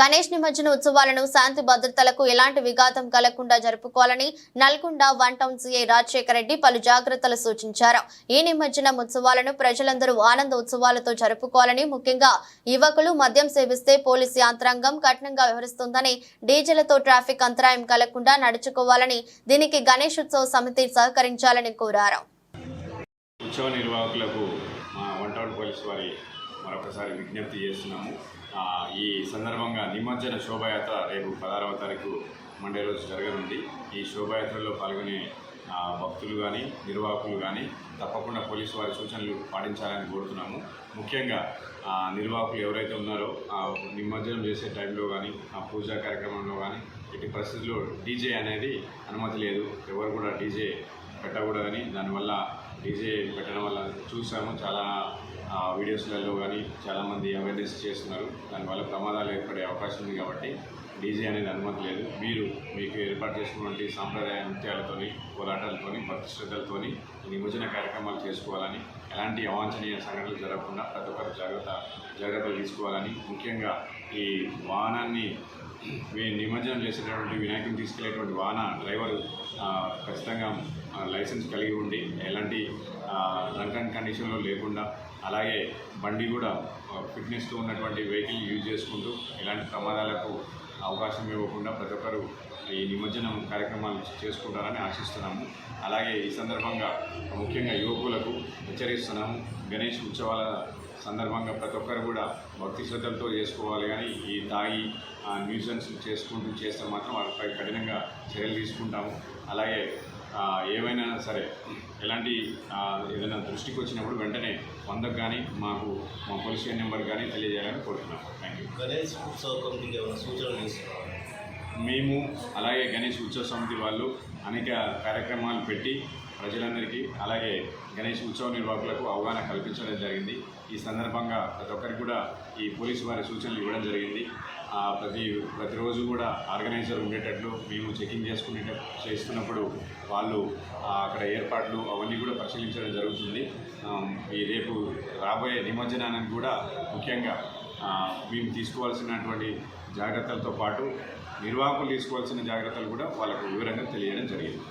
గణేష్ నిమజ్జన ఉత్సవాలను శాంతి భద్రతలకు ఎలాంటి విఘాతం కలగకుండా జరుపుకోవాలని Nalgonda one town CI Rajasekhara Reddy పలు జాగ్రత్తలు సూచించారు. ఈ నిమజ్జనం ఉత్సవాలను ప్రజలందరూ ఆనంద ఉత్సవాలతో జరుపుకోవాలని ముఖ్యంగా యువకులు మద్యం సేవిస్తే పోలీసు యంత్రాంగం కఠినంగా వ్యవహరిస్తుందని డీజేలతో ట్రాఫిక్ అంతరాయం కలగకుండా నడుచుకోవాలని దీనికి గణేష్ ఉత్సవ సమితి సహకరించాలని కోరారు. ఉత్సవ నిర్వాహకులకు మా వన్ టౌన్ పోలీస్ వారి మరొకసారి విజ్ఞప్తి చేస్తున్నాము. ఈ సందర్భంగా నిమజ్జన శోభాయాత్ర రేపు పదహారవ తారీఖు మండే రోజు జరగనుంది. ఈ శోభాయాత్రలో పాల్గొనే భక్తులు కానీ నిర్వాహకులు కానీ తప్పకుండా పోలీసు వారి సూచనలు పాటించాలని కోరుతున్నాము. ముఖ్యంగా నిర్వాహకులు ఎవరైతే ఉన్నారో ఆ నిమజ్జనం చేసే టైంలో కానీ ఆ పూజా కార్యక్రమంలో కానీ ఇటు పరిస్థితుల్లో డీజే అనేది అనుమతి లేదు. ఎవరు కూడా డీజే పెట్టకూడదని దానివల్ల డీజే పెట్టడం వల్ల చూసాము చాలా వీడియోస్లలో కానీ చాలామంది అవేర్నెస్ చేస్తున్నారు. దానివల్ల ప్రమాదాలు ఏర్పడే అవకాశం ఉంది కాబట్టి డీజే అనేది అనుమతి లేదు. మీరు మీకు ఏర్పాటు చేసినటువంటి సాంప్రదాయ నృత్యాలతోని పోరాటాలతోని భక్తి శ్రద్ధలతోని నిమజ్జన కార్యక్రమాలు చేసుకోవాలని ఎలాంటి అవాంఛనీయ సంఘటనలు జరగకుండా ప్రతి ఒక్కరు జాగ్రత్త జాగ్రత్తలు తీసుకోవాలని ముఖ్యంగా ఈ వాహనాన్ని మీ నిమజ్జనం చేసేటటువంటి వినాయకుని తీసుకెళ్ళేటువంటి వాహన డ్రైవర్ ఖచ్చితంగా లైసెన్స్ కలిగి ఉండి ఎలాంటి డ్రంక్ అండ్ కండిషన్లో లేకుండా అలాగే బండి కూడా ఫిట్నెస్తో ఉన్నటువంటి వెహికల్ యూజ్ చేసుకుంటూ ఎలాంటి ప్రమాదాలకు అవకాశం ఇవ్వకుండా ప్రతి ఒక్కరు ఈ నిమజ్జనం కార్యక్రమాలు చేసుకుంటారని ఆశిస్తున్నాము. అలాగే ఈ సందర్భంగా ముఖ్యంగా యువకులకు హెచ్చరిస్తున్నాము. గణేష్ ఉత్సవాల సందర్భంగా ప్రతి ఒక్కరు కూడా భక్తి శ్రద్ధలతో చేసుకోవాలి కానీ ఈ తాగి న్యూసెన్స్ చేసుకుంటూ చేస్తే మాత్రం వారిపై కఠినంగా చర్యలు తీసుకుంటాము. అలాగే ఏమైనా సరే ఎలాంటి ఏదైనా దృష్టికి వచ్చినప్పుడు వెంటనే వందకు కానీ మాకు మా పోలీస్ స్టేషన్ నెంబర్ కానీ తెలియజేయాలని కోరుతున్నాం. థ్యాంక్ యూ గణేష్ ఉత్సవ కమిటీకి ఏమైనా సూచనలు తీసుకోవాలి మేము అలాగే గణేష్ ఉత్సవ సమితి వాళ్ళు అనేక కార్యక్రమాలు పెట్టి ప్రజలందరికీ అలాగే గణేష్ ఉత్సవ నిర్వాహకులకు అవగాహన కల్పించడం జరిగింది. ఈ సందర్భంగా ప్రతి ఒక్కరికి కూడా ఈ పోలీసు వారి సూచనలు ఇవ్వడం జరిగింది. ప్రతి ప్రతిరోజు కూడా ఆర్గనైజర్ ఉండేటట్లు మేము చెకింగ్ చేసుకునే చేస్తున్నప్పుడు వాళ్ళు అక్కడ ఏర్పాట్లు అవన్నీ కూడా పరిశీలించడం జరుగుతుంది. ఈ రేపు రాబోయే నిమజ్జనానికి కూడా ముఖ్యంగా మేము తీసుకోవాల్సినటువంటి జాగ్రత్తలతో పాటు నిర్వాహకులు తీసుకోవాల్సిన జాగ్రత్తలు కూడా వాళ్ళకు వివరంగా తెలియడం జరిగింది.